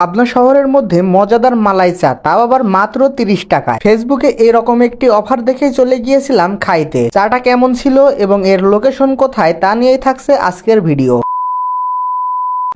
পাবনা শহরের মধ্যে মজাদার মালাই চা, তাও আবার মাত্র তিরিশ টাকায়। ফেসবুকে এরকম একটি অফার দেখে চলে গিয়েছিলাম খাইতে। চাটা কেমন ছিল এবং এর লোকেশন কোথায় তা নিয়েই থাকছে আজকের ভিডিও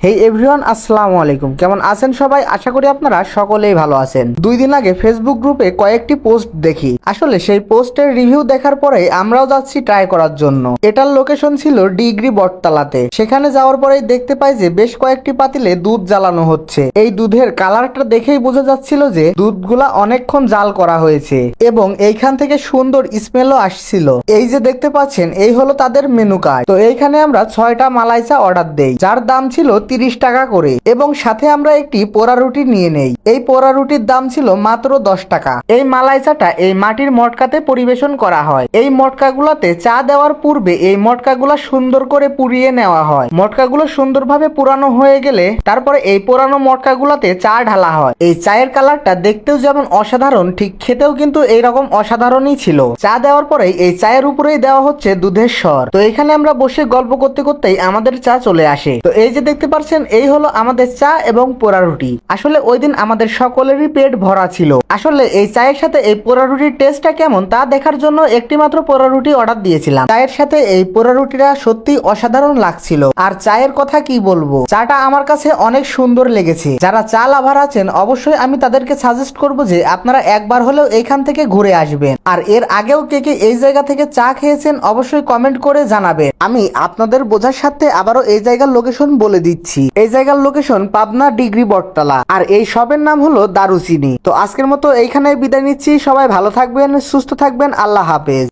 হেই এভরিওয়ান আসসালামু আলাইকুম। কেমন আছেন সবাই? আশা করি আপনারা সকলেই ভালো আছেন। দুই দিন আগে ফেসবুক গ্রুপে কয়েকটি পোস্ট দেখি। আসলে সেই পোস্টের রিভিউ দেখার পরে আমরাও যাচ্ছি ট্রাই করার জন্য। এটার লোকেশন ছিল ডিগ্রি বটতলাতে। সেখানে যাওয়ার পরেই দেখতে পাই যে বেশ কয়েকটি পাতিলে দুধ জ্বালানো হচ্ছে। এই দুধের কালারটা দেখেই বোঝা যাচ্ছিল যে দুধগুলা অনেকক্ষণ জাল করা হয়েছে এবং এইখান থেকে সুন্দর স্মেলও আসছিল। এই যে দেখতে পাচ্ছেন, এই হলো তাদের মেনু কার্ড তো এইখানে আমরা ছয়টা মালাই চা অর্ডার দেই, যার দাম ছিল তিরিশ টাকা করে এবং সাথে আমরা একটি পোড়া রুটি নিয়ে নেই। এই পোড়া রুটির দাম ছিল মাত্র দশ টাকা। এই মালাই চাটা এই মাটির মটকাতে পরিবেশন করা হয়। এই মটকাগুলোতে চা দেওয়ার পূর্বে এই মটকাগুলো সুন্দর করে পুড়িয়ে নেওয়া হয়। মটকাগুলো সুন্দরভাবে পুরানো হয়ে গেলে তারপরে এই পুরানো মটকাগুলোতে চা ঢালা হয়। এই চায়ের কালারটা দেখতেও যেমন অসাধারণ, ঠিক খেতেও কিন্তু এইরকম অসাধারণই ছিল। চা দেওয়ার পরে এই চায়ের উপরেই দেওয়া হচ্ছে দুধের স্বর। তো এখানে আমরা বসে গল্প করতে করতেই আমাদের চা চলে আসে। তো এই যে দেখতে পাচ্ছেন এই হলো আমাদের চা এবং পোড়া রুটি। আসলে ওই দিন আমাদের সকলেরই পেট ভরা ছিল। আসলে এই চায়ের সাথে এই পোড়া রুটির টেস্টটা কেমন, তা দেখার জন্য একটি মাত্র পোড়া রুটি অর্ডার দিয়েছিলাম। চায়ের সাথে এই পোড়া রুটিটা সত্যি অসাধারণ লাগছিল। আর চায়ের কথা কি বলব? চাটা আমার কাছে অনেক সুন্দর লেগেছে। যারা চা লাভার আছেন, অবশ্যই আমি তাদেরকে সাজেস্ট করব যে আপনারা একবার হলেও এইখান থেকে ঘুরে আসবেন। আর এর আগেও কে কে এই জায়গা থেকে চা খেয়েছেন, অবশ্যই কমেন্ট করে জানাবেন। আমি আপনাদের বোঝার সাথে আবারও এই জায়গার লোকেশন বলে দিচ্ছি। এই জায়গার লোকেশন পাবনা ডিগ্রি বটতলা। আর এই সবের নাম হলো দারুচিনি। তো আজকের মতো এইখানে বিদায় নিচ্ছি। সবাই ভালো থাকবেন, সুস্থ থাকবেন। আল্লাহ হাফেজ।